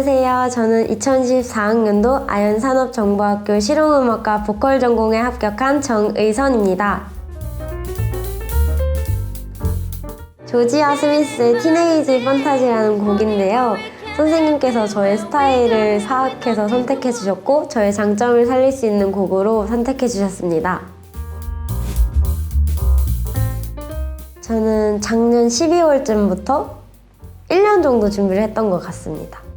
안녕하세요. 저는 2014학년도 아연산업정보학교 실용음악과 보컬 전공에 합격한 정의선입니다. 조지아 스미스의 티네이지 판타지라는 곡인데요. 선생님께서 저의 스타일을 사악해서 선택해 주셨고 저의 장점을 살릴 수 있는 곡으로 선택해 주셨습니다. 저는 작년 12월쯤부터 1년 정도 준비를 했던 것 같습니다.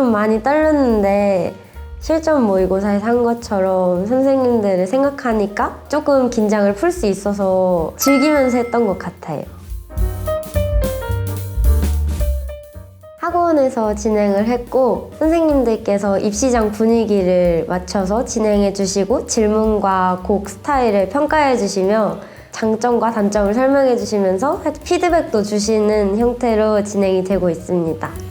좀 많이 떨렸는데 실전 모의고사에서 한 것처럼 선생님들을 생각하니까 조금 긴장을 풀 수 있어서 즐기면서 했던 것 같아요. 학원에서 진행을 했고 선생님들께서 입시장 분위기를 맞춰서 진행해 주시고 질문과 곡 스타일을 평가해 주시며 장점과 단점을 설명해 주시면서 피드백도 주시는 형태로 진행이 되고 있습니다.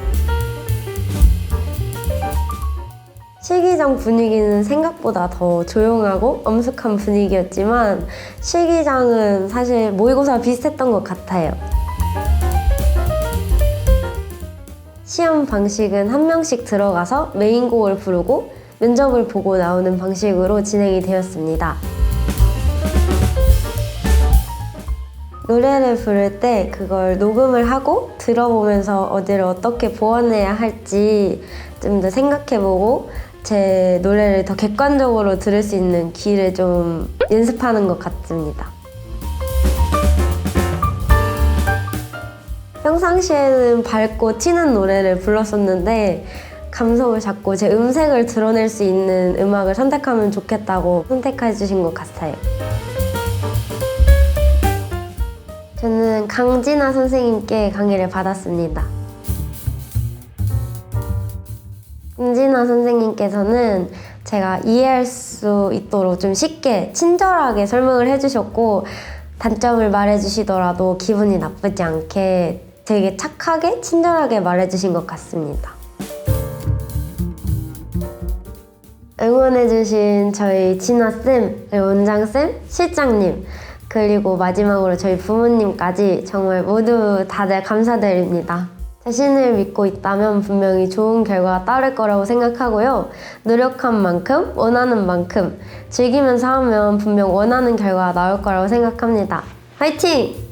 실기장 분위기는 생각보다 더 조용하고 엄숙한 분위기였지만 실기장은 사실 모의고사 비슷했던 것 같아요. 시험 방식은 한 명씩 들어가서 메인곡을 부르고 면접을 보고 나오는 방식으로 진행이 되었습니다. 노래를 부를 때 그걸 녹음을 하고 들어보면서 어디를 어떻게 보완해야 할지 좀 더 생각해보고 제 노래를 더 객관적으로 들을 수 있는 기회를 좀 연습하는 것 같습니다. 평상시에는 밝고 튀는 노래를 불렀었는데 감성을 잡고 제 음색을 드러낼 수 있는 음악을 선택하면 좋겠다고 선택해 주신 것 같아요. 저는 강진아 선생님께 강의를 받았습니다. 강진아 선생님께서는 제가 이해할 수 있도록 좀 쉽게 친절하게 설명을 해주셨고 단점을 말해주시더라도 기분이 나쁘지 않게 되게 착하게 친절하게 말해주신 것 같습니다. 응원해주신 저희 진아쌤, 원장쌤, 실장님, 그리고 마지막으로 저희 부모님까지 정말 모두 다들 감사드립니다. 자신을 믿고 있다면 분명히 좋은 결과가 따를 거라고 생각하고요. 노력한 만큼, 원하는 만큼, 즐기면서 하면 분명 원하는 결과가 나올 거라고 생각합니다. 화이팅!